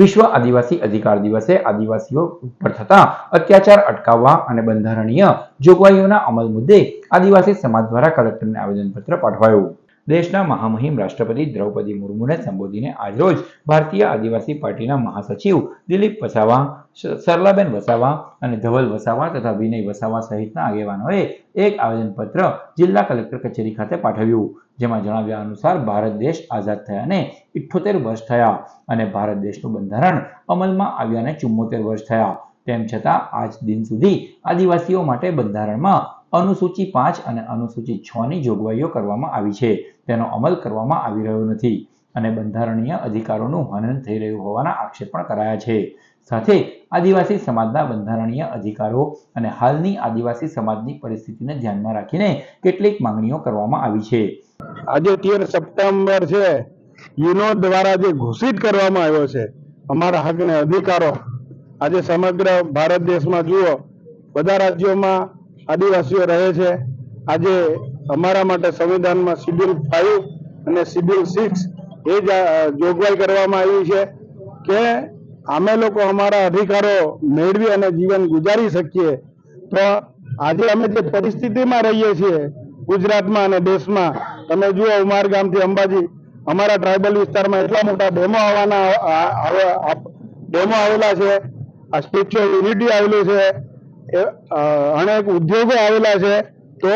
વિશ્વ આદિવાસી અધિકાર દિવસે આદિવાસીઓ ઉપર થતા અત્યાચાર અટકાવવા અને બંધારણીય જોગવાઈઓના અમલ મુદ્દે આદિવાસી સમાજ દ્વારા કલેક્ટરને આવેદનપત્ર પાઠવાયું. દેશના મહામહિમ રાષ્ટ્રપતિ દ્રૌપદી મુર્મુને સંબોધીને આજરોજ ભારતીય આદિવાસી પાર્ટીના મહાસચિવ દિલીપ વસાવા સરલાબેન વસાવા અને ધવલ વસાવા તથા વિનય વસાવા સહિતના આગેવાનોએ એક આવેદનપત્ર જિલ્લા કલેક્ટર કચેરી ખાતે પાઠવ્યું. જેમાં જણાવ્યા અનુસાર ભારત દેશ આઝાદ થયાને ઇઠ્ઠોતેર વર્ષ થયા અને ભારત દેશનું બંધારણ અમલમાં આવ્યાને ચુમ્મોતેર વર્ષ થયા. તેમ છતાં, આજ દિન સુધી આદિવાસીઓ માટે બંધારણમાં અનુસૂચિ પાંચ અને અનુસૂચિ છ ની જોગવાઈઓ કરવામાં આવી છે. તેનો અમલ કરવામાં આવી રહ્યો નથી અને બંધારણીય અધિકારોનું હનન થઈ રહ્યું હોવાના આક્ષેપ પણ કરાયા છે. સાથે આદિવાસી સમાજના બંધારણીય અધિકારો અને હાલની આદિવાસી સમાજની પરિસ્થિતિને ધ્યાનમાં રાખીને કેટલીક માંગણીઓ કરવામાં આવી છે. આજે તેર સપ્ટેમ્બર છે. યુનો દ્વારા જે ઘોષિત કરવામાં આવ્યો છે, અમારા હકને અધિકારો. આજે સમગ્ર ભારત દેશમાં જુઓ, બધા રાજ્યોમાં આદિવાસીઓ રહે છે. આજે અમારા માટે સંવિધાનમાં શિડ્યુલ ફાઈવ અને શિડ્યુલ સિક્સ એ જોગવાઈ કરવામાં આવી છે કે અમે લોકો અમારા અધિકારો મેળવી અને જીવન ગુજારી શકીએ. તો આજે અમે જે પરિસ્થિતિમાં રહીએ છીએ, ગુજરાતમાં અને દેશમાં તમે જુઓ ઉમાર ગામથી અંબાજી, અમારા ટ્રાઇબલ વિસ્તારમાં એટલા મોટા ડેમો આવવાના ડેમો આવેલા છે, આ ઓફ યુનિટી આવેલું છે અનેક ઉદ્યોગો આવેલા છે, તો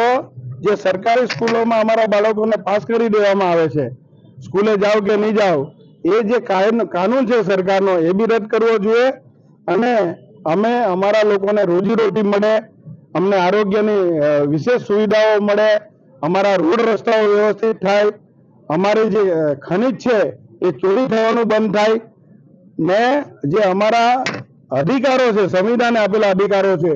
જે સરકારી સ્કૂલોમાં અમારા બાળકોને પાસ કરી દેવામાં આવે છે, સ્કૂલે જાઓ કે નહીં જાઓ, એ જે કાયમ, કાનૂન છે સરકારનો, એ બી રદ કરવો જોઈએ, અને અમે અમારા લોકોને રોજીરોટી મળે, અમને આરોગ્યની વિશેષ સુવિધાઓ મળે અમારા રોડ રસ્તાઓ વ્યવસ્થિત થાય, અમારી જે ખનિજ છે એ ચોરી થવાનું બંધ થાય. ને જે અમારા અધિકારો છે, સંવિધાને આપેલા અધિકારો છે,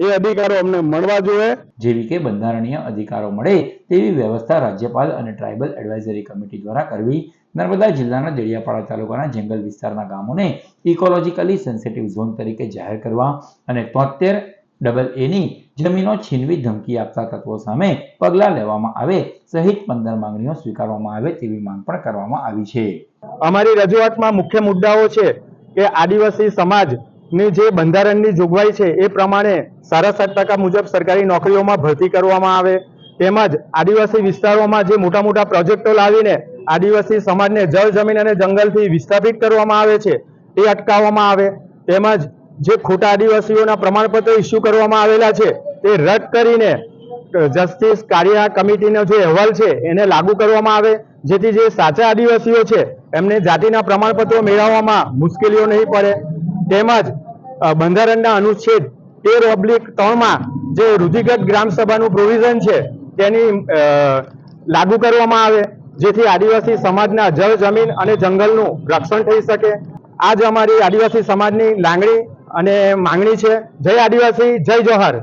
એ અધિકારો અમને મળવા જોઈએ. જેવી કે બંધારણીય અધિકારો મળે તેવી વ્યવસ્થા રાજ્યપાલ અને ટ્રાઇબલ એડવાઇઝરી કમિટી દ્વારા કરવી. નર્મદા જિલ્લાના દેડિયાપાડા તાલુકાના જંગલ વિસ્તારના ગામોને ઇકોલોજીકલી સેન્સિટિવ ઝોન તરીકે જાહેર કરવા અને તોતેર ડબલ એની જમીનો છીનવી ધમકી આપતા તત્વો સામે પગલાં લેવામાં આવે, સહિત પંદર માંગણીઓ સ્વીકારવામાં આવે તેવી માંગ પણ કરવામાં આવી છે. અમારી રજૂઆતમાં મુખ્ય મુદ્દાઓ છે કે આદિવાસી સમાજની જે બંધારણની જોગવાઈ છે એ પ્રમાણે સાડા સાત ટકા મુજબ સરકારી નોકરીઓમાં ભરતી કરવામાં આવે, તેમજ આદિવાસી વિસ્તારોમાં જે મોટા મોટા પ્રોજેક્ટો લાવીને આદિવાસી સમાજને જળ જમીન અને જંગલથી વિસ્થાપિત કરવામાં આવે છે, એ અટકાવવામાં આવે, તેમજ જે ખોટા આદિવાસીઓના પ્રમાણપત્રો ઇસ્યુ કરવામાં આવેલા છે તે રદ કરીને જસ્ટિસ કાર્ય કમિટીનો જે અહેવાલ છે, એને લાગુ કરવામાં આવે, જેથી જે સાચા આદિવાસીઓ છે, એમને જાતિના પ્રમાણપત્રો મેળવવામાં મુશ્કેલીઓ નહીં પડે. તેમજ બંધારણના અનુચ્છેદ તેર ઓબ્લિક ત્રણમાં જે રૂઢિગત ગ્રામસભાનું પ્રોવિઝન છે, તેની લાગુ કરવામાં આવે, જેથી આદિવાસી સમાજના જળ જમીન અને જંગલનું રક્ષણ થઈ શકે. આ જ અમારી આદિવાસી સમાજની લાગણી અને માંગણી છે. જય આદિવાસી જય જોહાર.